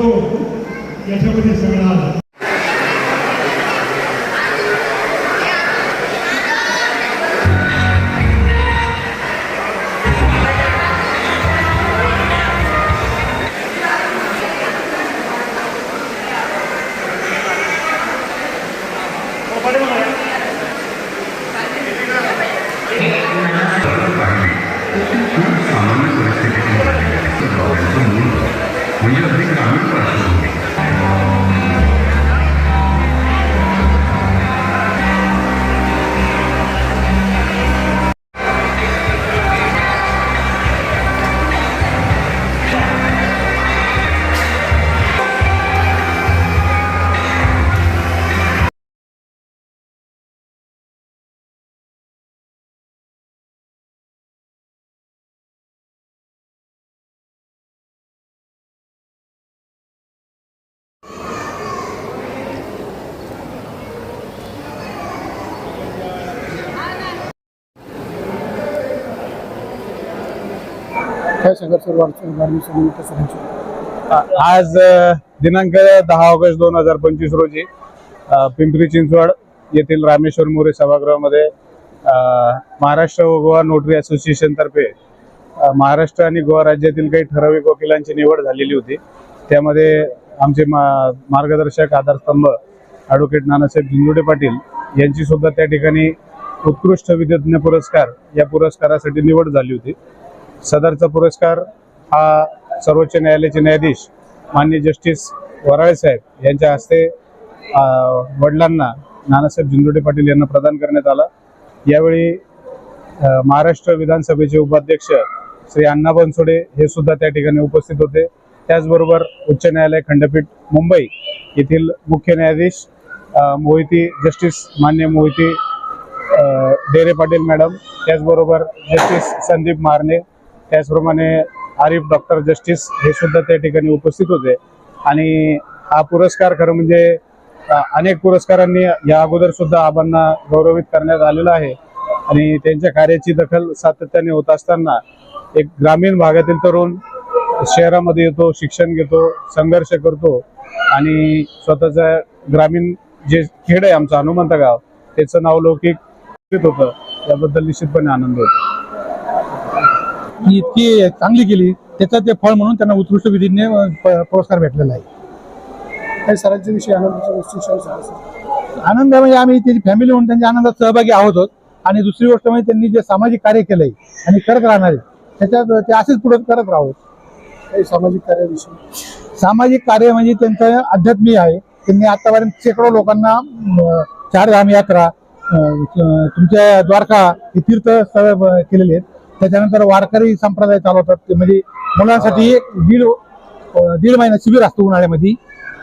तो नको याच्यामध्ये सगळं आलं काय सांगा सर? सरांची? आज दिनांक दहा ऑगस्ट दोन हजार पंचवीस रोजी पिंपरी चिंचवड येथील रामेश्वर मोरे सभागृहामध्ये महाराष्ट्र व गोवा नोटरी असोसिएशनतर्फे महाराष्ट्र आणि गोवा राज्यातील काही ठराविक वकिलांची निवड झालेली होती. त्यामध्ये आमचे मा- मार्गदर्शक आधारस्तंभ ॲडव्होकेट नानासाहेब झिंजुडे पाटील यांची सुद्धा त्या ठिकाणी उत्कृष्ट विद्यज्ञ पुरस्कार या पुरस्कारासाठी निवड झाली होती. सदरचा पुरस्कार हा सर्वोच्च न्यायालयाचे न्यायाधीश मान्य जस्टिस वराळे साहेब यांच्या हस्ते वडिलांना नानासाहेब झिंजुडे पाटील यांना प्रदान करण्यात आला. यावेळी महाराष्ट्र विधानसभेचे उपाध्यक्ष श्री अण्णा बनसोडे हे सुद्धा त्या ठिकाणी उपस्थित होते. त्याचबरोबर उच्च न्यायालय खंडपीठ मुंबई येथील मुख्य न्यायाधीश मोहिती जस्टिस मान्य मोहिती डेरे पाटील मॅडम त्याचबरोबर जस्टिस संदीप मारणे त्याचप्रमाणे आरिफ डॉक्टर जस्टिस हे सुद्धा त्या ठिकाणी उपस्थित होते. आणि हा पुरस्कार खरं म्हणजे अनेक पुरस्कारांनी या अगोदर सुद्धा आबांना गौरवित करण्यात आलेलं आहे. आणि त्यांच्या कार्याची दखल सातत्याने होत असताना एक ग्रामीण भागातील तरुण शहरामध्ये येतो शिक्षण घेतो संघर्ष करतो आणि स्वतःचा ग्रामीण जे खेड आहे आमचं हनुमंत गाव त्याचं नाव लौकिक होतं. त्याबद्दल निश्चितपणे आनंद होतो. इतकी चांगली केली त्याचं ते फळ म्हणून त्यांना उत्कृष्ट विधीने पुरस्कार भेटलेला आहे. काही सरांच्या विषयी सर. आनंद म्हणजे आम्ही त्याची फॅमिली म्हणून त्यांच्या आनंदात सहभागी आहोत. आणि दुसरी गोष्ट म्हणजे त्यांनी जे सामाजिक कार्य केलंय आणि करत राहणार आहे त्याच्यात ते असेच पुढे करत राहू. काही सामाजिक कार्याविषयी? सामाजिक कार्य म्हणजे त्यांचं आध्यात्मिक आहे. त्यांनी आतापर्यंत शेकडो लोकांना चारधाम यात्रा तुमच्या द्वारका हे तीर्थ स्थळ केलेले आहेत. त्याच्यानंतर वारकरी संप्रदाय चालवतात. ते म्हणजे मुलांसाठी एक दीड दीड महिना शिबिर असतो उन्हाळ्यामध्ये.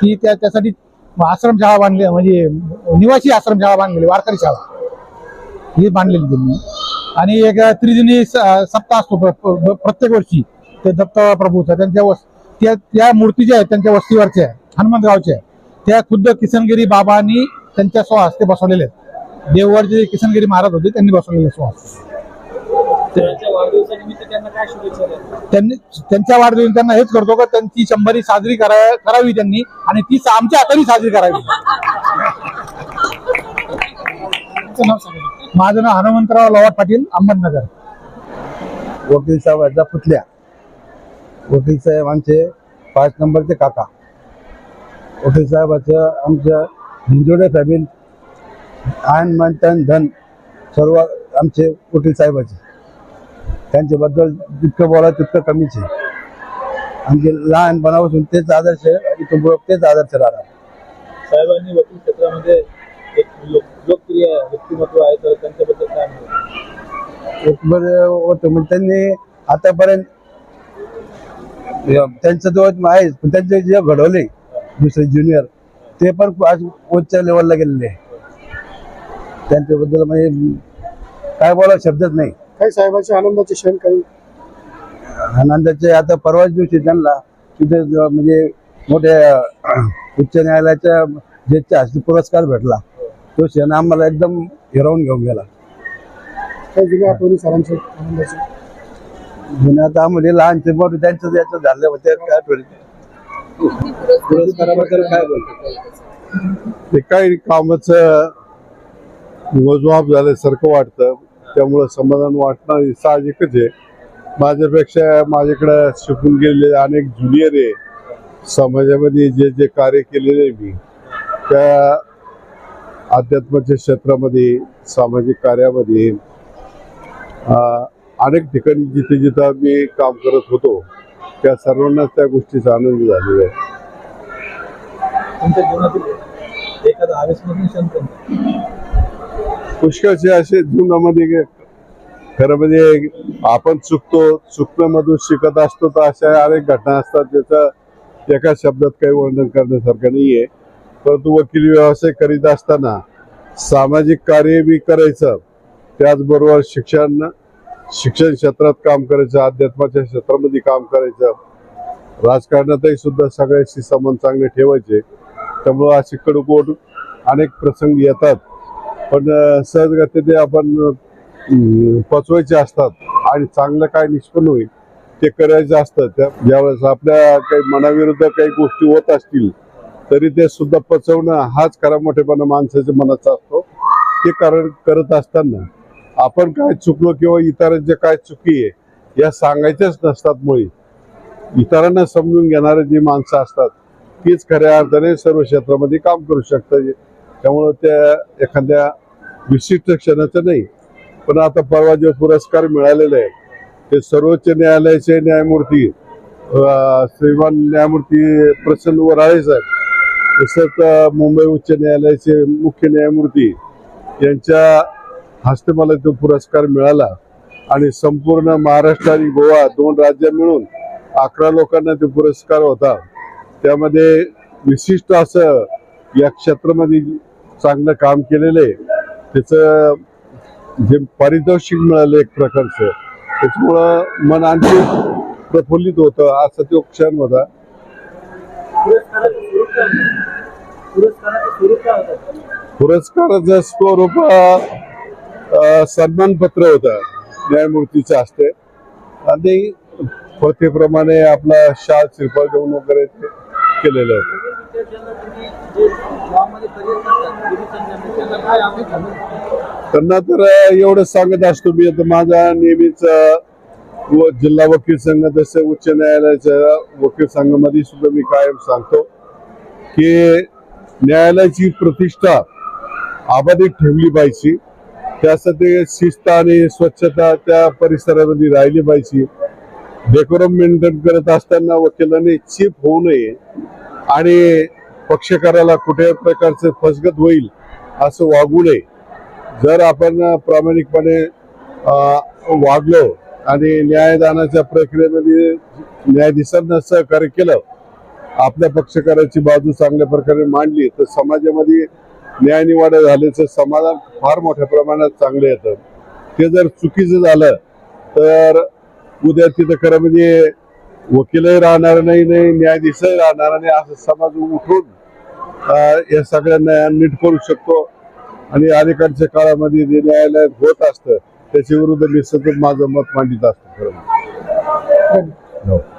ती त्या त्यासाठी आश्रमशाळा बांधली म्हणजे निवासी आश्रमशाळा बांधलेली वारकरी शाळा. ही बांधलेली त्यांनी. आणि एक त्रिदिनी स- सप्ताह असतो प्र- प्रत्येक वर्षी. ते दत्त प्रभूचा त्यांच्या वस त्या त्या मूर्ती ज्या आहेत त्यांच्या वस्तीवरच्या आहे हनुमंतगावच्या आहे त्या खुद्द किसनगिरी बाबांनी त्यांच्या स्वहस्ते बसवलेले आहेत. देववरचे किसनगिरी महाराज होते त्यांनी बसवलेले स्वास त्यांनी त्यांच्या वाढदिवशी त्यांना हेच करतो का त्यांची शंभरी साजरी करा करावी त्यांनी आणि ती आमच्या हाताने साजरी करावी. माझं नाव हनुमंतराव लवाट पाटील अहमदनगर. वकील साहेबांचा पुतल्या वकील साहेब आमचे पाच नंबरचे काका. वकील साहेबाचं आमच्या हिंजोडे फॅमिली आन मन तन धन सर्व आमचे वकील साहेबाचे त्यांच्याबद्दल जितकं बोला तितकं कमीच आहे. आमचे लहानपणापासून तेच आदर्श इथून पुढं तेच आदर्श राहणार. साहेबांनी वकील क्षेत्रामध्ये एक लोक- लोकप्रिय व्यक्तिमत्व आहे तर त्यांच्याबद्दल काय होतं म्हणजे त्यांनी आतापर्यंत त्यांचं तो आहेच पण त्यांचे जे घडवले दुसरे ज्युनियर ते पण आज उच्च लेवलला गेलेले त्यांच्याबद्दल म्हणजे काय बोला शब्दच नाही. काही साहेबांचे आनंदाचे क्षण काही? आनंदाचे आता परवाच दिवशी त्यांना तिथे ज- म्हणजे मोठ्या अं, उच्च न्यायालयाच्या जजच्या हस्ते पुरस्कार भेटला तो क्षण आम्हाला एकदम हिरावून घेऊन गेला. काही जुन्या आठवणी सरांचे आनंदाचे? जुने आता आम्हाला लहानचे मोठे त्यांचं याचं झालं होते काय पुरस्काराबद्दल काय बोलतो? ते काही कामाचं मोजमाप झाल्यासारखं वाटतं. त्यामुळं समाधान वाटणं हे साहजिकच आहे. माझ्यापेक्षा माझ्याकडं शिकून गेलेले अनेक ज्युनियर आहे. समाजामध्ये जे जे कार्य केलेले आहे मी त्या अध्यात्माच्या क्षेत्रामध्ये सामाजिक कार्यामध्ये अनेक ठिकाणी जिथे जिथं मी काम करत होतो त्या सर्वांनाच त्या गोष्टीचा आनंद झालेला आहे. तुमच्या जीवनातील एखादा पुष्कळचे असे जीवनामध्ये गे- खरं म्हणजे आपण चुकतो चुकण्यामधून शिकत असतो तर अशा अनेक घटना असतात ज्याचं एका शब्दात काही वर्णन करण्यासारखं नाहीये. परंतु वकील व्यवसाय करीत असताना सामाजिक कार्य बी करायचं त्याचबरोबर शिक्षण शिक्षण क्षेत्रात काम करायचं अध्यात्माच्या क्षेत्रामध्ये काम करायचं. राजकारणातही सुद्धा सगळ्याशी संबंध चांगले ठेवायचे. त्यामुळं असे कडकोट अनेक प्रसंग येतात. पण अं, सहजगती ते आपण पचवायचे असतात आणि चांगलं काय निष्पन्न होईल ते करायचं असतं. त्या ज्यावेळेस आपल्या काही मनाविरुद्ध काही गोष्टी होत असतील तरी ते सुद्धा पचवणं हाच खरा मोठेपणा माणसाच्या मनाचा असतो. ते कारण करत असताना आपण काय चुकलो किंवा इतरांच्या काय चुकी आहे या सांगायच्याच नसतात मुळे. इतरांना समजून घेणारे जी माणसं असतात तीच खऱ्या अर्थाने सर्व क्षेत्रामध्ये काम करू शकतात. त्यामुळं त्या एखाद्या विशिष्ट क्षणाचं नाही. पण आता परवा जो पुरस्कार मिळालेला आहे ते सर्वोच्च न्यायालयाचे न्यायमूर्ती श्रीमान न्यायमूर्ती प्रसन्न वराळे साहेब तसंच मुंबई उच्च न्यायालयाचे मुख्य न्यायमूर्ती यांच्या हस्ते मला तो पुरस्कार मिळाला आणि संपूर्ण महाराष्ट्र आणि गोवा दोन राज्य मिळून अकरा लोकांना तो पुरस्कार होता त्यामध्ये विशिष्ट असं या क्षेत्रामध्ये चांगलं काम केलेलं आहे. त्याचं जे पारितोषिक मिळालं एक प्रकारचं त्याच्यामुळं मन आणखी प्रफुल्लित होतं असा तो क्षण होता. पुरस्काराचं स्वरूप सन्मानपत्र होतं. न्यायमूर्तीचं असते. आणि प्रथेप्रमाणे आपला शाल श्रीफळ देऊन वगैरे केलेलं होतं. त्यांना तर एवढं सांगत असतो मी. आता माझा नेहमीच व जिल्हा वकील संघ तसे उच्च न्यायालयाच्या वकील संघामध्ये सुद्धा मी कायम सांगतो की न्यायालयाची प्रतिष्ठा अबाधित ठेवली पाहिजे. त्यासाठी शिस्त आणि स्वच्छता त्या परिसरामध्ये राहिली पाहिजे. डेकोरम मेंटेन करत असताना वकिलांनी चीप होऊ नये आणि पक्षकाराला कुठे प्रकारचं फसगत होईल असं वागू नये जर आपण प्रामाणिकपणे वागलो आणि न्यायदानाच्या प्रक्रियेमध्ये न्यायाधीशांना सहकार्य केलं आपल्या पक्षकाराची बाजू चांगल्या प्रकारे मांडली तर समाजामध्ये न्यायनिवाडा झाल्याचं समाधान फार मोठ्या प्रमाणात चांगलं येतं. ते जर चुकीचं झालं तर उद्या तिथं खरं म्हणजे वकीलही राहणार नाही नाही न्यायाधीशही राहणार नाही असं समाज उठून या सगळ्यांना नीट करू शकतो. आणि अलीकडच्या काळामध्ये जे न्यायालयात होत असतं त्याच्या विरुद्ध मी सतत माझं मत मांडित असतो. खरं म्हणजे.